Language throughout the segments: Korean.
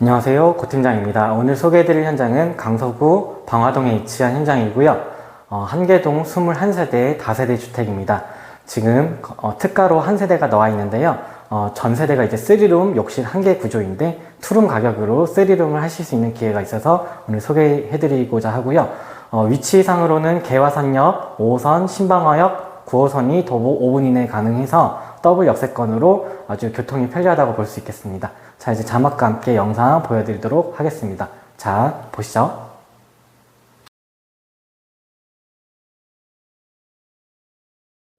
안녕하세요. 고팀장입니다. 오늘 소개해드릴 현장은 강서구 방화동에 위치한 현장이고요. 어, 한계동 21세대의 다세대 주택입니다. 지금 어, 특가로 한 세대가 나와 있는데요. 어, 전 세대가 이제 3룸 욕실 한 개 구조인데 투룸 가격으로 3룸을 하실 수 있는 기회가 있어서 오늘 소개해드리고자 하고요. 어, 위치상으로는 개화산역, 5호선, 신방화역, 9호선이 도보 5분 이내에 가능해서 더블 역세권으로 아주 교통이 편리하다고 볼 수 있겠습니다. 자, 이제 자막과 함께 영상 보여드리도록 하겠습니다. 자, 보시죠.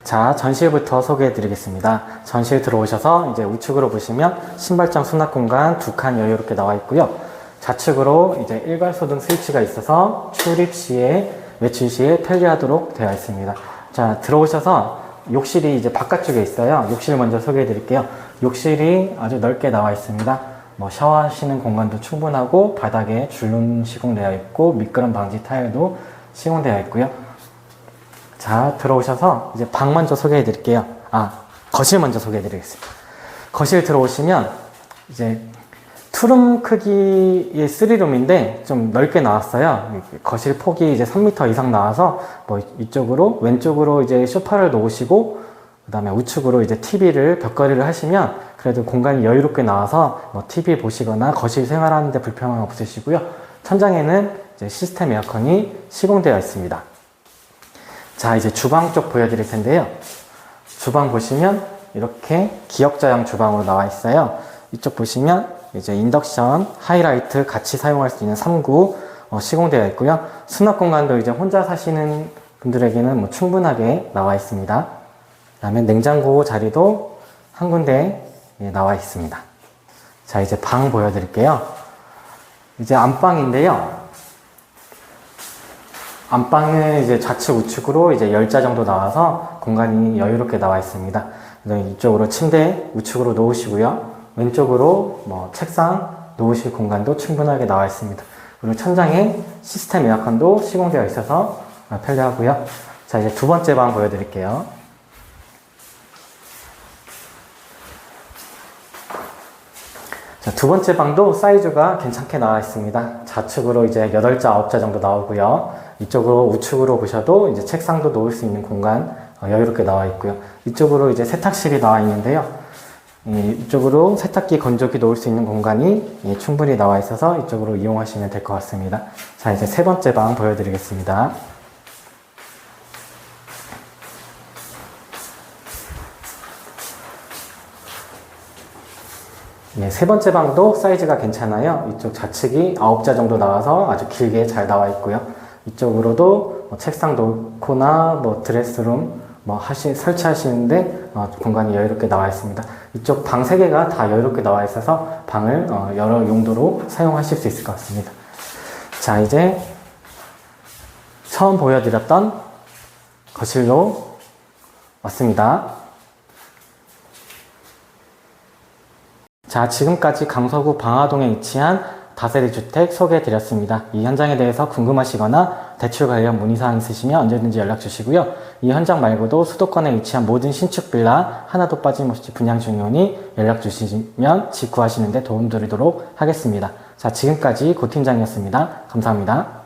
자, 전실부터 소개해 드리겠습니다. 전실 들어오셔서 이제 우측으로 보시면 신발장 수납 공간 두 칸 여유롭게 나와 있고요. 좌측으로 이제 일괄소 등 스위치가 있어서 출입 시에 외출 시에 편리하도록 되어 있습니다. 자, 들어오셔서 욕실이 이제 바깥쪽에 있어요. 욕실 먼저 소개해 드릴게요. 욕실이 아주 넓게 나와 있습니다. 뭐 샤워하시는 공간도 충분하고 바닥에 줄눈 시공되어 있고 미끄럼 방지 타일도 시공되어 있고요. 자, 들어오셔서 이제 방 먼저 소개해 드릴게요. 아, 거실 먼저 소개해 드리겠습니다. 거실 들어오시면 이제 투룸 크기의 3룸인데 좀 넓게 나왔어요. 거실 폭이 이제 3m 이상 나와서 뭐 이쪽으로 왼쪽으로 이제 소파를 놓으시고 그 다음에 우측으로 이제 TV를 벽걸이를 하시면 그래도 공간이 여유롭게 나와서 뭐 TV 보시거나 거실 생활하는데 불편함 없으시고요. 천장에는 이제 시스템 에어컨이 시공되어 있습니다. 자, 이제 주방 쪽 보여드릴 텐데요. 주방 보시면 이렇게 기역자형 주방으로 나와 있어요. 이쪽 보시면 이제 인덕션, 하이라이트 같이 사용할 수 있는 3구 어, 시공되어 있고요. 수납 공간도 이제 혼자 사시는 분들에게는 뭐 충분하게 나와 있습니다. 그 다음에 냉장고 자리도 한 군데 예, 나와 있습니다. 자, 이제 방 보여드릴게요. 이제 안방인데요. 안방은 이제 좌측 우측으로 이제 열자 정도 나와서 공간이 여유롭게 나와 있습니다. 이쪽으로 침대 우측으로 놓으시고요. 왼쪽으로 뭐 책상 놓으실 공간도 충분하게 나와 있습니다. 그리고 천장에 시스템 에어컨도 시공되어 있어서 편리하고요. 자, 이제 두 번째 방 보여드릴게요. 자, 두 번째 방도 사이즈가 괜찮게 나와 있습니다. 좌측으로 이제 8자, 9자 정도 나오고요. 이쪽으로 우측으로 보셔도 이제 책상도 놓을 수 있는 공간 어, 여유롭게 나와 있고요. 이쪽으로 이제 세탁실이 나와 있는데요. 예, 이쪽으로 세탁기, 건조기 놓을 수 있는 공간이 예, 충분히 나와 있어서 이쪽으로 이용하시면 될 것 같습니다. 자, 이제 세 번째 방 보여드리겠습니다. 예, 세 번째 방도 사이즈가 괜찮아요. 이쪽 좌측이 9자 정도 나와서 아주 길게 잘 나와 있고요. 이쪽으로도 뭐 책상 놓거나 뭐 드레스룸 뭐 하시, 설치하시는데 어, 공간이 여유롭게 나와 있습니다. 이쪽 방 세 개가 다 여유롭게 나와 있어서 방을 어, 여러 용도로 사용하실 수 있을 것 같습니다. 자, 이제 처음 보여드렸던 거실로 왔습니다. 자, 지금까지 강서구 방화동에 위치한 다세대 주택 소개해 드렸습니다. 이 현장에 대해서 궁금하시거나 대출 관련 문의사항 있으시면 언제든지 연락 주시고요. 이 현장 말고도 수도권에 위치한 모든 신축 빌라 하나도 빠짐없이 분양 중이오니 연락 주시면 직구하시는데 도움 드리도록 하겠습니다. 자, 지금까지 고 팀장이었습니다. 감사합니다.